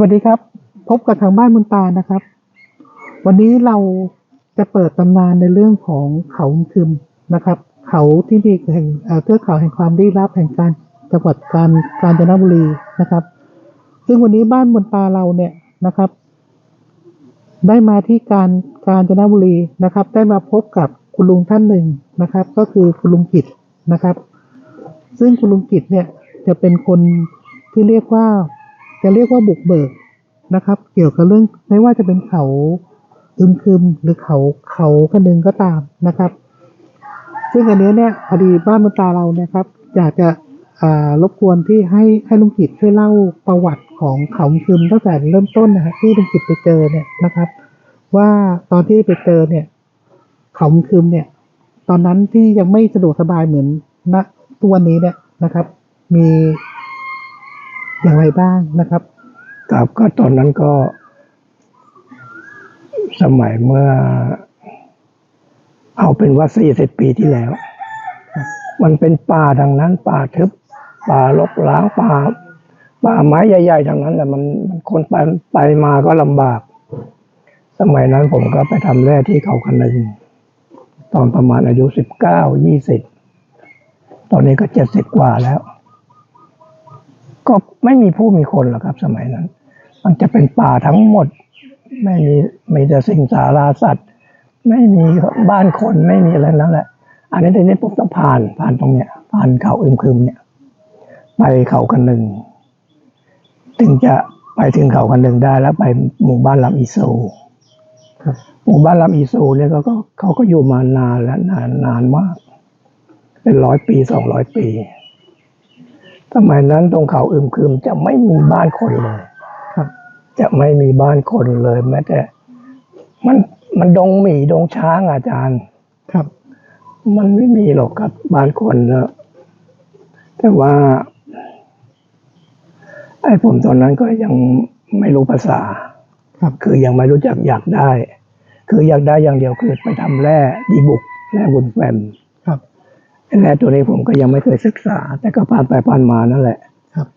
วัสดีครับ พบกับทางบ้านมุนตานะครับ วันนี้เราจะเปิดตำนานในเรื่องของเขาคึมนะครับ เขาที่มีแห่งเทือกเขาแห่งความลี้ลับแห่งการจังหวัดกาญกาญจนบุรีนะครับ ซึ่งวันนี้บ้านบนตาเราเนี่ยนะครับ ได้มาที่การกาญจนบุรีนะครับ ได้มาพบกับคุณลุงท่านหนึ่งนะครับ ก็คือคุณลุงกิจนะครับ ซึ่งคุณลุงกิจเนี่ยจะเป็นคนที่เรียกว่า จะเรียกว่าบุกเบิกนะครับ เกี่ยวกับเรื่องไม่ว่าจะเป็นเขาอึมครึมหรือเขาเขาคนนึงก็ตามนะครับ ซึ่งอันนี้เนี่ยพอดีบ้านมันตาเราเนี่ยครับ อยากจะรบกวนที่ให้ให้ลุงกิจช่วยเล่าประวัติของเขาคึมตั้งแต่เริ่มต้นนะฮะที่ลุงกิจไปเจอเนี่ยนะครับ ว่าตอนที่ไปเจอเนี่ย เขาคึมเนี่ย ตอนนั้นที่ยังไม่สะดวกสบายเหมือนณตัวนี้เนี่ยนะครับ มี อย่างไรบ้างนะครับครับก็ตอนนั้นก็ สมัยเมื่อ เอาเป็นว่าสี่สิบปีที่แล้ว มันเป็นป่าทางนั้น ป่าทึบ ป่าลกล้างป่าป่าไม้ใหญ่ๆทางนั้นแหละมันมันคนไปไปมาก็ลำบาก สมัยนั้นผมก็ไปทำแร่ที่เขาคันนึงตอนประมาณอายุสิบเก้ายี่สิบตอนนี้ก็เจ็ดสิบกว่าแล้ว ก็ไม่มีผู้มีคนหรอกครับสมัยนั้น มันจะเป็นป่าทั้งหมด ไม่มีมีแต่สิ่งสาราสัตว์ ไม่มีบ้านคนไม่มีอะไรนั่นแหละ อันนี้ทีนี้ผมต้องผ่านผ่านตรงเนี้ย ผ่านเขาอึมครึมเนี่ย ไปเขากันหนึ่งถึงจะไปถึงเขากันหนึ่งได้แล้วไปหมู่บ้านลำอีโซครับหมู่บ้านลำอีโซเนี่ยก็ก็เขาก็อยู่มานานแล้วนานนานมาก เป็นร้อยปีสองร้อยปี สมัยนั้นตรงเขาอึมครึมจะไม่มีบ้านคนเลยครับ จะไม่มีบ้านคนเลย แม้แต่ มันมันดงหมีดงช้างอาจารย์ครับ มันไม่มีหรอกครับบ้านคนนะแต่ว่า ไอ้ผมตอนนั้นก็ยังไม่รู้ภาษา ครับ คือยังไม่รู้จักอยากได้ คืออยากได้อย่างเดียวคือไปทำแร่ดีบุกแร่บุญแฟมครับไอ้ แร่ตัวนี้ผมก็ยังไม่เคยศึกษา แต่ก็ผ่านไปผ่านมานั่นแหละครับ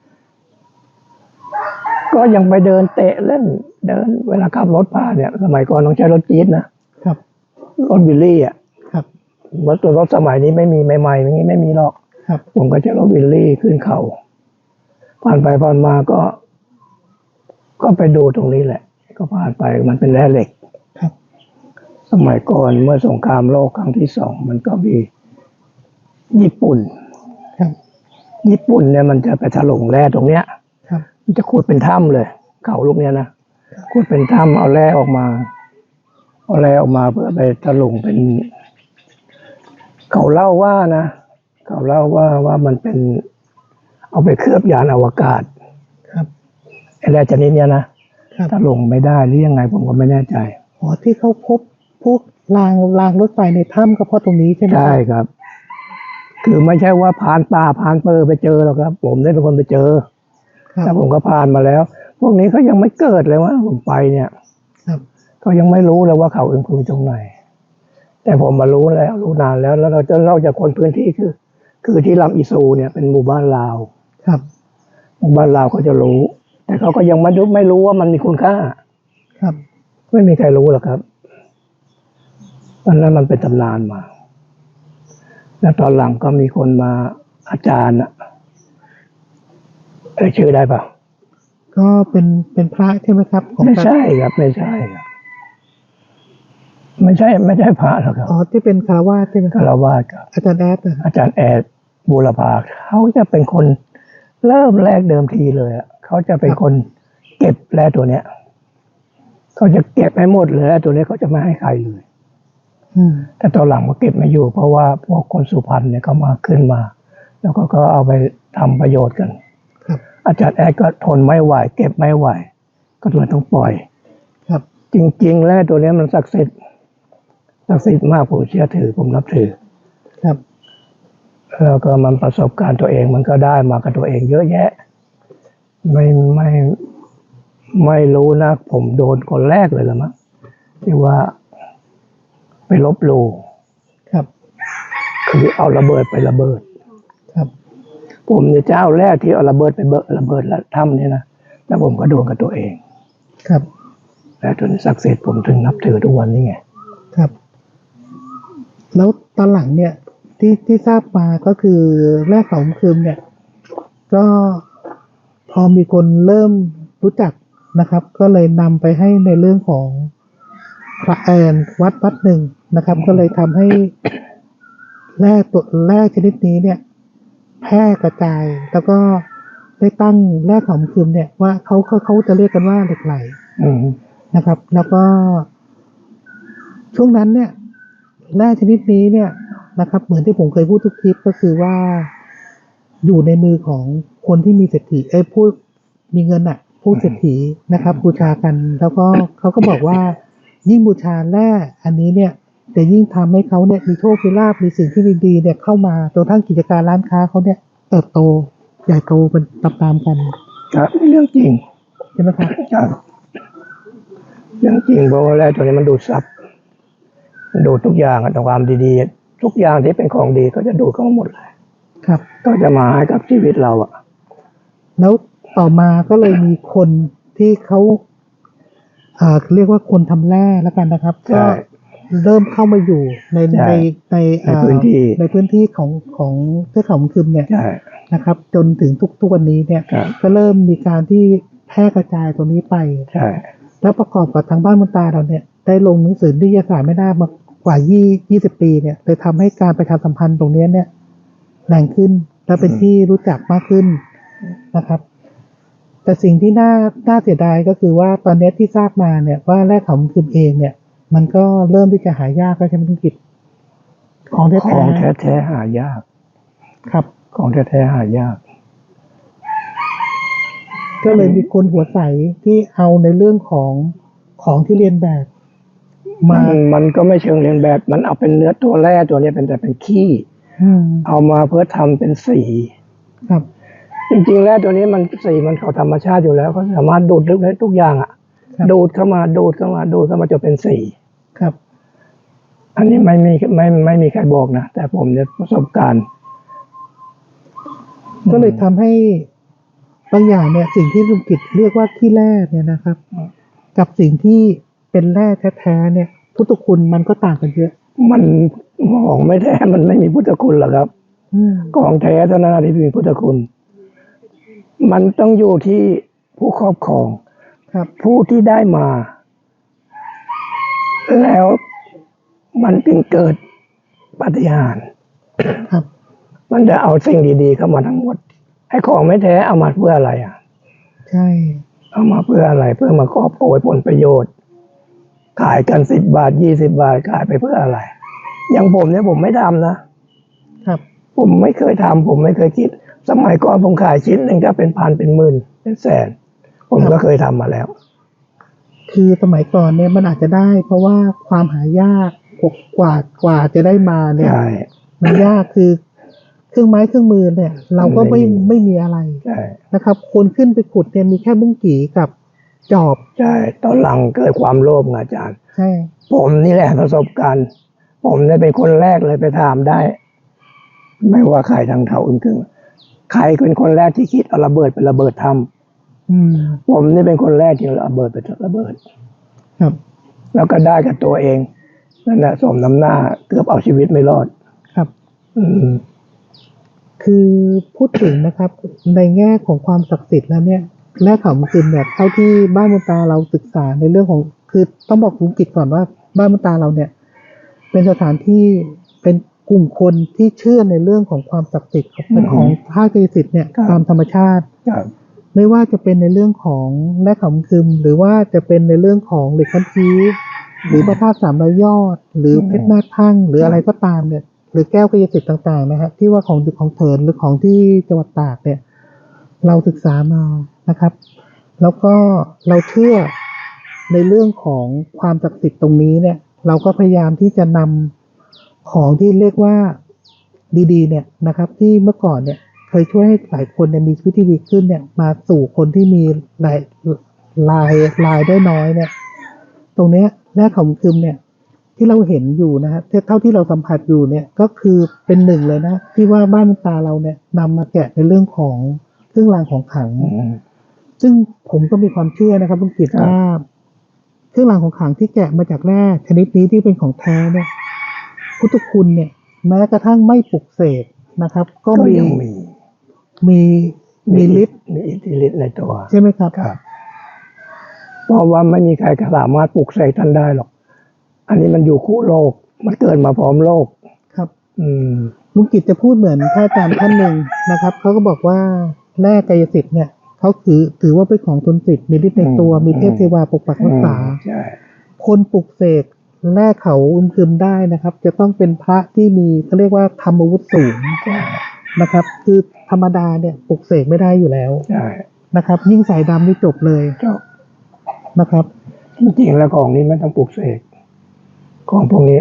ก็ยังไปเดินเตะเล่น เดิน เวลาขับรถผ่านเนี่ย สมัยก่อนต้องใช้รถจี๊ดนะครับรถวิลลี่อะครับรถตัวรถสมัยนี้ไม่มีใหม่ๆอย่างนี้ไม่มีหรอกครับ ผมก็จะรถวิลลี่ขึ้นเขาผ่านไปผ่านมาก็ ก็ไปดูตรงนี้แหละ ก็ผ่านไปมันเป็นแร่เหล็กครับ สมัยก่อนเมื่อสงครามโลกครั้งที่สองมันก็มี ญี่ปุ่นครับ ญี่ปุ่นเนี่ยมันจะไปถลุงแร่ตรงเนี้ยครับมันจะขุดเป็นถ้ำเลย เขาลูกเนี้ยนะขุดเป็นถ้ำเอาแร่ออกมาเอาแร่ออกมาเพื่อไปถลุงเป็น เขาเล่าว่านะเขาเล่าว่าว่ามันเป็น เอาไปเคลือบยานอวกาศ ครับไอ้แร่ชนิดเนี้ยนะครับถลุงไม่ได้หรือยังไงผมก็ไม่แน่ใจอ๋อที่เขาพบพวกรางรางรถไฟในถ้ำก็เพราะตรงนี้ใช่ไหมครับใช่ครับ คือไม่ใช่ว่าผ่านป่าผ่านเปอร์ไปเจอหรอกครับ ผมได้เป็นคนไปเจอครัแต่บผมก็ผ่านมาแล้ว พวกนี้เขายังไม่เกิดเลยว่าผมไปเนี่ยครับก็ยังไม่รู้เลยว่าเขาอึมครึมตรงไหน แต่ผมมารู้แล้วรู้นานแล้ว แล้วเราจะเล่าจากคนพื้นที่คือ คือที่ลำอีซูเนี่ยเป็นหมู่บ้านลาวครับหมู่บ้านลาวเขาจะรู้ แต่เขาก็ยังไม่รู้ไม่รู้ว่ามันมีคุณค่า ครับ ไม่มีใครรู้หรอกครับตอนนั้นมันเป็นตำนานมา แล้วตอนหลังก็มีคนมาอาจารย์อะเอ่ยชื่อได้ปะก็เป็นเป็นพระใช่ไหมครับของไม่พระใช่ครับ ไม่ใช่ครับไม่ใช่ ไม่ใช่พระหรอกครับอ๋อที่เป็นคารวาสใช่ไหมคคารับรวาสครับ อาจารย์แอดนะครับอาจารย์แอดบูรพาเขาจะเป็นคนเริ่มแรกเดิมทีเลยอะเขาจะเป็นคนเก็บแร่ตัวเนี้ยเขาจะเก็บให้หมดเลยแร่ตัวเนี้ยเขาจะไม่ให้ใครเลยอืม แต่ตอนหลังมาเก็บไม่อยู่ เพราะว่าพวกคนสุพรรณเนี่ยเขามาขึ้นมา แล้วก็ก็เอาไปทำประโยชน์กันครับอาจารย์แอดก็ทนไม่ไหวเก็บไม่ไหว ก็เลยต้องปล่อย ครับ จริง ๆ แล้วตัวเนี้ยมันศักดิ์สิทธิ์ศักดิ์สิทธิ์มากผมเชื่อถือผมนับถือ ครับแล้วก็มันประสบการณ์ตัวเองมันก็ได้มากับตัวเองเยอะแยะ ไม่ไม่ไม่รู้นะ ผมโดนคนแรกเลยละมั้งที่ว่า ไปลบหลู่ครับ คือเอาระเบิดไประเบิด ครับ ผมเนี่ยเจ้าแรกที่เอาระเบิดไปเบิดระเบิดละถ้ำเนี่ยนะไปแล้วผมก็โดนกับตัวเอง ครับ แล้วจนศักดิ์สิทธิ์ผมถึงนับถือทุกวันนี้ไงครับ แล้วตอนหลังเนี่ย ที่ที่ทราบมาก็คือแรกของคืมเนี่ย ก็พอมีคนเริ่มรู้จักนะครับ ก็เลยนำไปให้ในเรื่องของ พระแอนวัดวัดหนึ่งนะครับ ก็เลยทำให้แร่ตัวแร่ชนิดนี้เนี่ย แพร่กระจายแล้วก็ได้ตั้งแร่ของคืมเนี่ยว่าเขาเขาเขาจะเรียกกันว่าเหล็กไหลอืมนะครับ แล้วก็ ช่วงนั้นเนี่ยแร่ชนิดนี้เนี่ยนะครับ เหมือนที่ผมเคยพูดทุกคลิปก็คือว่าอยู่ในมือของคนที่มีเศรษฐีเอ้ยผู้มีเงินอะผู้เศรษฐีนะครับบูชากัน แล้วก็เขาก็บอกว่า ยิ่งบูชาแร่อันนี้เนี่ยจะยิ่งทำให้เขาเนี่ยมีโชคมีลาภมีสิ่งที่ดีๆเนี่ยเข้ามาจนทั้งกิจการร้านค้าเขาเนี่ยเติบโตใหญ่โตเป็นตามๆกันครับเรื่องจริงใช่ไหมครับครับเรื่องจริงเพราะว่าแร่ตัวนี้มันดูดซับมันดูดทุกอย่างอะแต่ความดีๆ ทุกอย่างที่เป็นของดีก็จะดูดเข้ามาหมดเลยครับ ก็จะมาให้กับชีวิตเราอะแล้วต่อมาก็เลยมีคนที่เขาอ่า เรียกว่าคนทำแร่แล้วกันนะครับก็ใช่เริ่มเข้ามาอยู่ในใช่ในในอ่าในพื้นที่ในพื้นที่ของของเทือกเขามังคึมเนี่ยใช่นะครับ จนถึงทุกทุกวันนี้เนี่ยครับก็เริ่มมีการที่แพร่กระจายตรงนี้ไปใช่แล้วประกอบกับทางบ้านมุนตาเราเนี่ยได้ลงหนังสือนิยสารไม่ได้มากว่ายี่ยี่สิบปีเนี่ยเลยทำให้การประชาสัมพันธ์ตรงเนี้ยเนี่ยแรงขึ้นและเป็นที่รู้จักมากขึ้นนะครับ แต่สิ่งที่น่าน่าเสียดายก็คือว่าตอนนี้ที่ทราบมาเนี่ยว่าแร่เขามังคึมเองเนี่ย มันก็เริ่มที่จะหายากแล้วใช่ไหมธุรกิจของแท้ของแท้ๆหายากๆครับ ของแท้ๆหายาก ก็เลยมีคนหัวใสที่เอาในเรื่องของของที่เรียนแบบ มัมานมันก็ไม่เชิงเรียนแบบ มันเอาเป็นเนื้อตัวแร่ตัวเนี้ยเป็นแต่เป็นขี้อืมเอามาเพื่อทำเป็นสีครับ จริงๆแล้วตัวนี้มันสีมันเขาธรรมชาติอยู่แล้วเขาสามารถดูดลึกได้ทุกอย่างอะครับ ดูดเข้ามาดูดเข้ามาดูดเข้ามาจนเป็นสีครับ อันนี้ไม่มีไม่ไม่มีใครบอกนะแต่ผมเนี่ยประสบการณ์ ก็เลยทำให้บางอย่างเนี่ย สิ่งที่ลุงกิจเรียกว่าขี้แร่เนี่ยนะครับกับสิ่งที่เป็นแร่แท้ๆเนี่ย พุทธคุณมันก็ต่างกันเยอะ มันของไม่แท้มันไม่มีพุทธคุณหรอกครับ อืม ของแท้เท่านั้นที่มีพุทธคุณ มันต้องอยู่ที่ผู้ครอบครองครับ ผู้ที่ได้มา แล้วมันจึงเกิดปาฏิหารย์ครับ มันจะเอาสิ่งดีๆเข้ามาทั้งหมดไอ้ของไม่แท้เอามาเพื่ออะไรอะ ใช่ เอามาเพื่ออะไร เพื่อมากอบโกยผลประโยชน์ ขายกันสิบบาทยี่สิบาทขายไปเพื่ออะไร อย่างผมเนี่ยผมไม่ทำนะครับ ผมไม่เคยทำผมไม่เคยคิด สมัยก่อนผมขายชิ้นหนึ่งก็เป็นพันเป็นหมื่นเป็นแสน ผมก็เคยทำมาแล้ว คือสมัยก่อนเนี่ยมันอาจจะได้ เพราะว่าความหายากกว่ากว่าจะได้มาเนี่ย ใช่ มันยากคือเครื่องไม้เครื่องมือเนี่ย เราก็ไม่ไม่มี ไม่มีอะไรใช่นะครับ คนขึ้นไปขุดเนี่ยมีแค่บุ้งกี่กับจอบใช่ตอนหลังเกิดความโลภไงอาจารย์ ใช่ผมนี่แหละประสบการณ์ ผมเนี่ยเป็นคนแรกเลยไปถามได้ ไม่ว่าใครทางเถาอึ้งคึง ใครเป็นคนแรกที่คิดเอาระเบิดเป็นระเบิดทำอืมผมนี่เป็นคนแรกที่เอาระเบิดไประเบิด ครับ แล้วก็ได้กับตัวเองนั่นแหละสมน้ำหน้าเกือบเอาชีวิตไม่รอดครับ อืมคือพูดถึงนะครับ ในแง่ของความศักดิ์สิทธิ์แล้วเนี่ยแร่เขามังกรเนี่ยเท่าที่บ้านมุนตาเราศึกษาในเรื่องของ คือต้องบอกลุงกิจก่อนว่า บ้านมุนตาเราเนี่ย เป็นสถานที่เป็น กลุ่มคนที่เชื่อในเรื่องของความศักดิ์สิทธิ์เป็นของภาคกายสิทธิ์เนี่ยตามธรรมชาติครับไม่ว่าจะเป็นในเรื่องของแร่ขำคึมหรือว่าจะเป็นในเรื่องของเหล็กคันทีหรือพระธาตุสามร้อยยอด หรือเพชรนาคทั่งหรืออะไรก็ตามเนี่ย หรือแก้วกายสิทธิ์ต่างๆนะฮะที่ว่าของดึกของเถินหรือของที่จังหวัดตากเนี่ย เราศึกษามานะครับ แล้วก็เราเชื่อในเรื่องของความศักดิ์สิทธิ์ตรงนี้เนี่ย เราก็พยายามที่จะนำ ของที่เรียกว่าดีๆเนี่ยนะครับ ที่เมื่อก่อนเนี่ยเคยช่วยให้หลายคนเนี่ยมีชีวิตที่ดีขึ้นเนี่ยมาสู่คนที่มีรายรายรายได้น้อยเนี่ย ตรงเนี้ยแร่ของคึมเนี่ย ที่เราเห็นอยู่นะฮะเท่าที่เราสัมผัสอยู่เนี่ยก็คือเป็นหนึ่งเลยนะที่ว่าบ้านตาเราเนี่ยนำมาแกะในเรื่องของเครื่องรางของขลังซึ่งผมก็มีความเชื่อนะครับลุงกิตว่าเครื่องรางของขลังที่แกะมาจากแร่ชนิดนี้ที่เป็นของแท้เนี่ย พุทธคุณเนี่ย แม้กระทั่งไม่ปลุกเสกนะครับก็ก็มียังมีมีมีฤทธิ์มีอิทธิฤทธิ์ในตัว ใช่ไหมครับครับ เพราะว่าไม่มีใครสามารถปลุกเสกท่านได้หรอก อันนี้มันอยู่คู่โลก มันเกิดมาพร้อมโลกครับ อืมลุงกิตจะพูดเหมือนพระอาจารย์ท่านหนึ่งนะครับเขาก็บอกว่าแร่กายสิทธิ์เนี่ยเขาถือถือว่าเป็นของทนสิทธิ์มีฤทธิ์ในตัวอืมมีเทพเทวาปกปักรักษาอืมใช่คนปลุกเสก แร่เขาอึมครึมได้นะครับ จะต้องเป็นพระที่มีเขาเรียกว่าธรรมอาวุธสูงใช่นะครับ คือธรรมดาเนี่ยปลุกเสกไม่ได้อยู่แล้วใช่นะครับ ยิ่งสายดำนี่จบเลยจบนะครับ จริงๆแล้วของนี้ไม่ต้องปลุกเสกของพวกนี้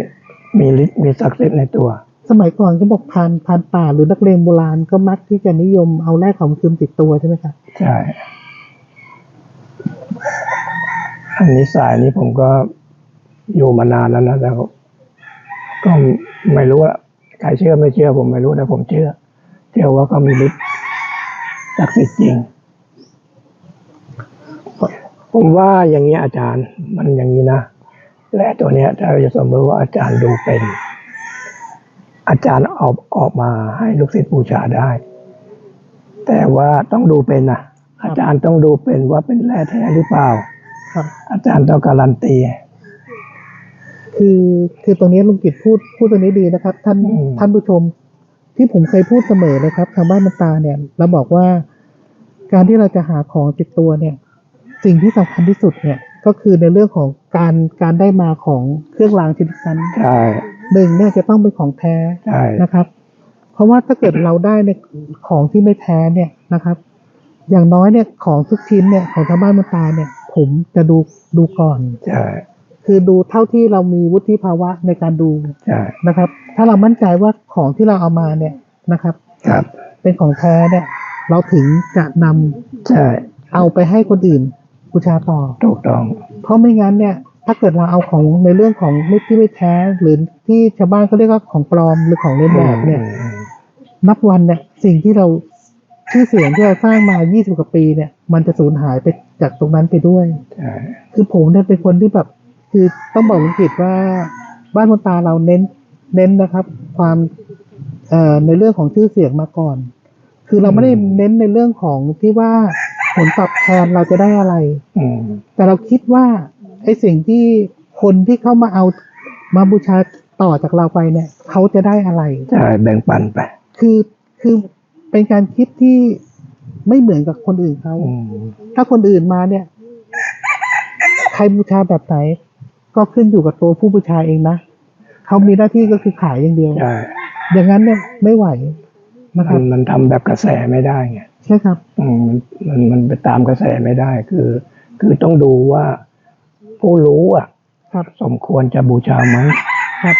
มีฤทธิ์มีศักดิ์สิทธิ์ในตัว สมัยก่อนก็บอกพานพานป่าหรือนักเลงโบราณก็มักที่จะนิยมเอาแร่เขาอึมครึมติดตัวใช่ไหมครับใช่อันนี้สายนี้ผมก็ อยู่มานานแล้วนะแล้วก็ไม่รู้ว่าใครเชื่อไม่เชื่อผมไม่รู้แต่ผมเชื่อเชื่อว่าเขามีฤทธิ์ศักดิ์สิทธิ์จริง ผมว่าอย่างนี้อาจารย์มันอย่างนี้นะและตัวเนี้ยถ้าเราจะสมมติว่าอาจารย์ดูเป็น อาจารย์ออกออกมาให้ลูกศิษย์บูชาได้ แต่ว่าต้องดูเป็นนะอาจารย์ต้องดูเป็นว่าเป็นแร่แท้หรือเปล่าครับอาจารย์ต้องการันตี คือคือตรงนี้ลุงกิตพูดพูดตรงนี้ดีนะครับ ท่านอืมท่านผู้ชมที่ผมเคยพูดเสมอเลยครับทางบ้านมันตาเนี่ยเราบอกว่าการที่เราจะหาของติดตัวเนี่ย สิ่งที่สำคัญที่สุดเนี่ยก็คือในเรื่องของการการได้มาของเครื่องรางชนิดนั้นใช่หนึ่งเนี่ยจะต้องเป็นของแท้ใช่นะครับ เพราะว่าถ้าเกิดเราได้ในของที่ไม่แท้เนี่ยนะครับ อย่างน้อยเนี่ยของทุกชิ้นเนี่ยของทางบ้านมันตาเนี่ย ผมจะดูดูก่อนใช่ คือดูเท่าที่เรามีวุฒิภาวะในการดูใช่นะครับ ถ้าเรามั่นใจว่าของที่เราเอามาเนี่ยนะครับครับ เป็นของแท้เนี่ย เราถึงจะนำใช่เอาไปให้คนอื่นบูชาต่อถูกต้อง เพราะไม่งั้นเนี่ย ถ้าเกิดเราเอาของในเรื่องของไม่ที่ไม่แท้ หรือที่ชาวบ้านเขาเรียกว่าของปลอมหรือของเลียนแบบเนี่ยอืมนับวันเนี่ยสิ่งที่เราชื่อเสียงที่เราสร้างมา 20 กว่าปีเนี่ย มันจะสูญหายไปจากตรงนั้นไปด้วยใช่คือผมเนี่ยเป็นคนที่แบบ คือต้องบอกลุงกิตว่าบ้านมนตาเราเน้นเน้นนะครับ ความเอ่อในเรื่องของชื่อเสียงมาก่อน คือเราไม่ได้เน้นในเรื่องของที่ว่าผลตอบแทนเราจะได้อะไรอืมแต่เราคิดว่าไอ้สิ่งที่คนที่เข้ามาเอามาบูชาต่อจากเราไปเนี่ย เขาจะได้อะไรใช่แบ่งปันไป คือคือเป็นการคิดที่ไม่เหมือนกับคนอื่นเขาอืมถ้าคนอื่นมาเนี่ย ใครบูชาแบบไหน ก็ขึ้นอยู่กับตัวผู้บูชาเองนะเขามีหน้าที่ก็คือขายอย่างเดียว ใช่อย่างนั้นเนี่ยไม่ไหวนะคมัรับ นมันทำแบบกระแสไม่ได้ไงใช่ครับ อืมมันมันมันไปตามกระแสไม่ได้ คือ คือต้องดูว่าผู้รู้อะครับ สมควรจะบูชาไหมครับ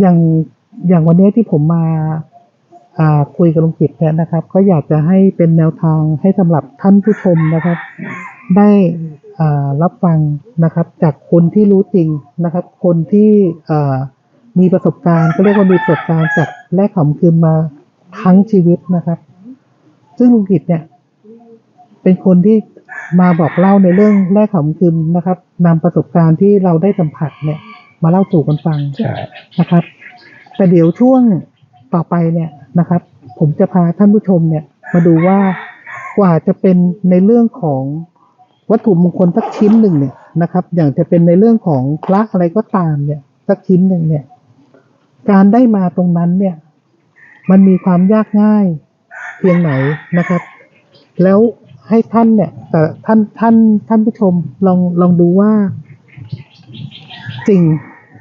อย่างอย่างวันนี้ที่ผมมาอ่าคุยกับลุงกิจเนี่ยนะครับ ก็อยากจะให้เป็นแนวทางให้สำหรับท่านผู้ชมนะครับ ได้รับฟังนะครับจากคนที่รู้จริงนะครับ คนที่มีประสบการณ์ก็เรียกว่ามีประสบการณ์จากแลกขำคืนมาทั้งชีวิตนะครับ ซึ่งลุงกิจเนี่ย เป็นคนที่มาบอกเล่าในเรื่องแรกขำคืนนะครับนำประสบการณ์ที่เราได้สัมผัสเนี่ย มาเล่าสู่กันฟังนะครับ แต่เดี๋ยวช่วงต่อไปเนี่ยนะครับ ผมจะพาท่านผู้ชมเนี่ย มาดูว่ากว่าจะเป็นในเรื่องของ วัตถุมงคลสักชิ้นหนึ่งเนี่ยนะครับ อย่างจะเป็นในเรื่องของพระอะไรก็ตามเนี่ยสักชิ้นหนึ่งเนี่ย การได้มาตรงนั้นเนี่ย มันมีความยากง่ายเพียงไหนนะครับ แล้วให้ท่านเนี่ยแต่ท่านท่านท่านผู้ชมลองลองดูว่าสิ่ง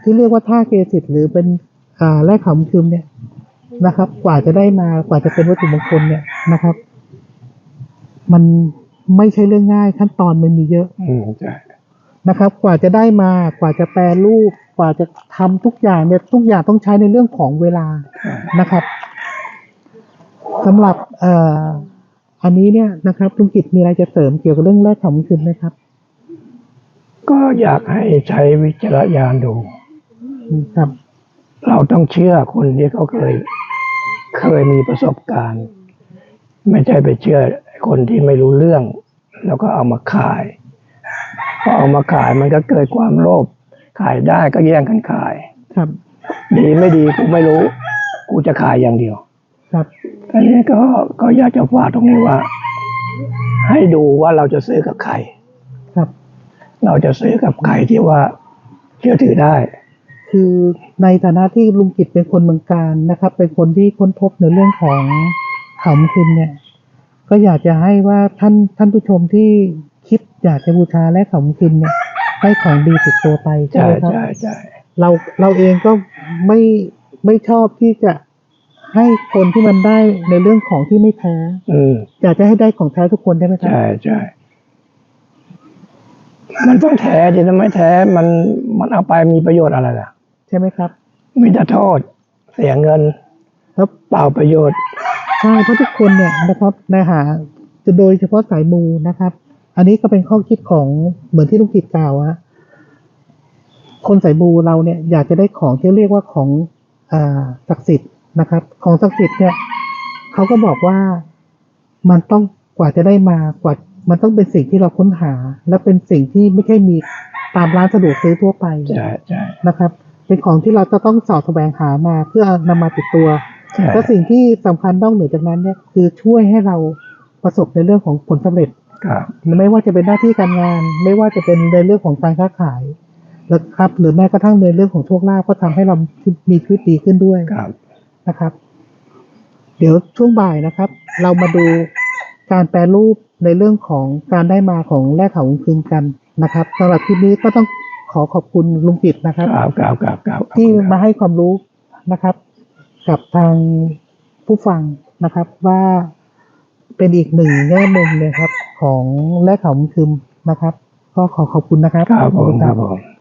ที่เรียกว่าท่าเกสิทธิ์หรือเป็นอ่าแร่ขำคืมเนี่ยนะครับ กว่าจะได้มากว่าจะเป็นวัตถุมงคลเนี่ยนะครับ มัน ไม่ใช่เรื่องง่าย ขั้นตอนมันมีเยอะอืมใช่นะครับ กว่าจะได้มากว่าจะแปรรูป กว่าจะทำทุกอย่างเนี่ยทุกอย่างต้องใช้ในเรื่องของเวลาใช่นะครับสำหรับเอ่ออันนี้เนี่ยนะครับลุงกิจมีอะไรจะเสริมเกี่ยวกับเรื่องแรกขำคืนไหมครับ ก็อยากให้ใช้วิจารณญาณดูอืมครับ เราต้องเชื่อคนที่เขาเคย เคยมีประสบการณ์ ไม่ใช่ไปเชื่อไอ้ คนที่ไม่รู้เรื่อง แล้วก็เอามาขายพอเอามาขายมันก็เกิดความโลภขายได้ก็แย่งกันขาย ครับ ดีไม่ดีกูไม่รู้ กูจะขายอย่างเดียว ครับอันนี้ก็ก็อยากจะฝากตรงนี้ว่า ให้ดูว่าเราจะซื้อกับใครครับ เราจะซื้อกับใครที่ว่าเชื่อถือได้ คือในฐานะที่ลุงกิจเป็นคนเมืองการนะครับ เป็นคนที่ค้นพบในเรื่องของเขามคืนเนี่ย ก็อยากจะให้ว่าท่านท่านผู้ชมที่คิดอยากจะบูชาและเขามคืนเนี่ยให้ของดีติดตัวไปใช่ใช่ไหมครับใช่ใช่เราเราเองก็ไม่ไม่ชอบที่จะให้คนที่มันได้ในเรื่องของที่ไม่แท้อืมอยากจะให้ได้ของแท้ทุกคนได้ไหมครับใช่ใช่มันต้องแท้ดิถ้าไม่แท้มันมันเอาไปมีประโยชน์อะไรล่ะ ใช่ไหมครับ มีแต่โทษ เสียเงินแล้วเปล่าประโยชน์ ใช่เพราะทุกคนเนี่ยนะครับในหาจะโดยเฉพาะสายมูนะครับ อันนี้ก็เป็นข้อคิดของเหมือนที่ลุงกิจกล่าวอะคนสายมูเราเนี่ยอยากจะได้ของที่เรียกว่าของอ่าศักดิ์สิทธิ์นะครับ ของศักดิ์สิทธิ์เนี่ยเขาก็บอกว่ามันต้องกว่าจะได้มากว่ามันต้องเป็นสิ่งที่เราค้นหา และเป็นสิ่งที่ไม่ใช่มีตามร้านสะดวกซื้อทั่วไปใช่ใช่นะครับ เป็นของที่เราจะต้องสอดแสวงหามาเพื่อนำมาติดตัวใช่ และสิ่งที่สำคัญนอกเหนือจากนั้นเนี่ยคือช่วยให้เราประสบในเรื่องของผลสำเร็จครับไม่ว่าจะเป็นหน้าที่การงาน ไม่ว่าจะเป็นในเรื่องของการค้าขายแล้วครับ หรือแม้กระทั่งในเรื่องของโชคลาภก็ทำให้เรามีชีวิตดีขึ้นด้วยครับนะครับ เดี๋ยวช่วงบ่ายนะครับ เรามาดูการแปลรูปในเรื่องของการได้มาของแร่เขาวงคืนกันนะครับสำหรับคลิปนี้ก็ต้องขอขอบคุณลุงกิตนะครับครับครับครับครับที่มาให้ความรู้นะครับ กับทางผู้ฟังนะครับว่าเป็นอีกหนึ่งแง่มุมเลยครับ ของแร่เขาวงคืนนะครับ ก็ขอขอบคุณนะครับ ครับผมขอณครับผม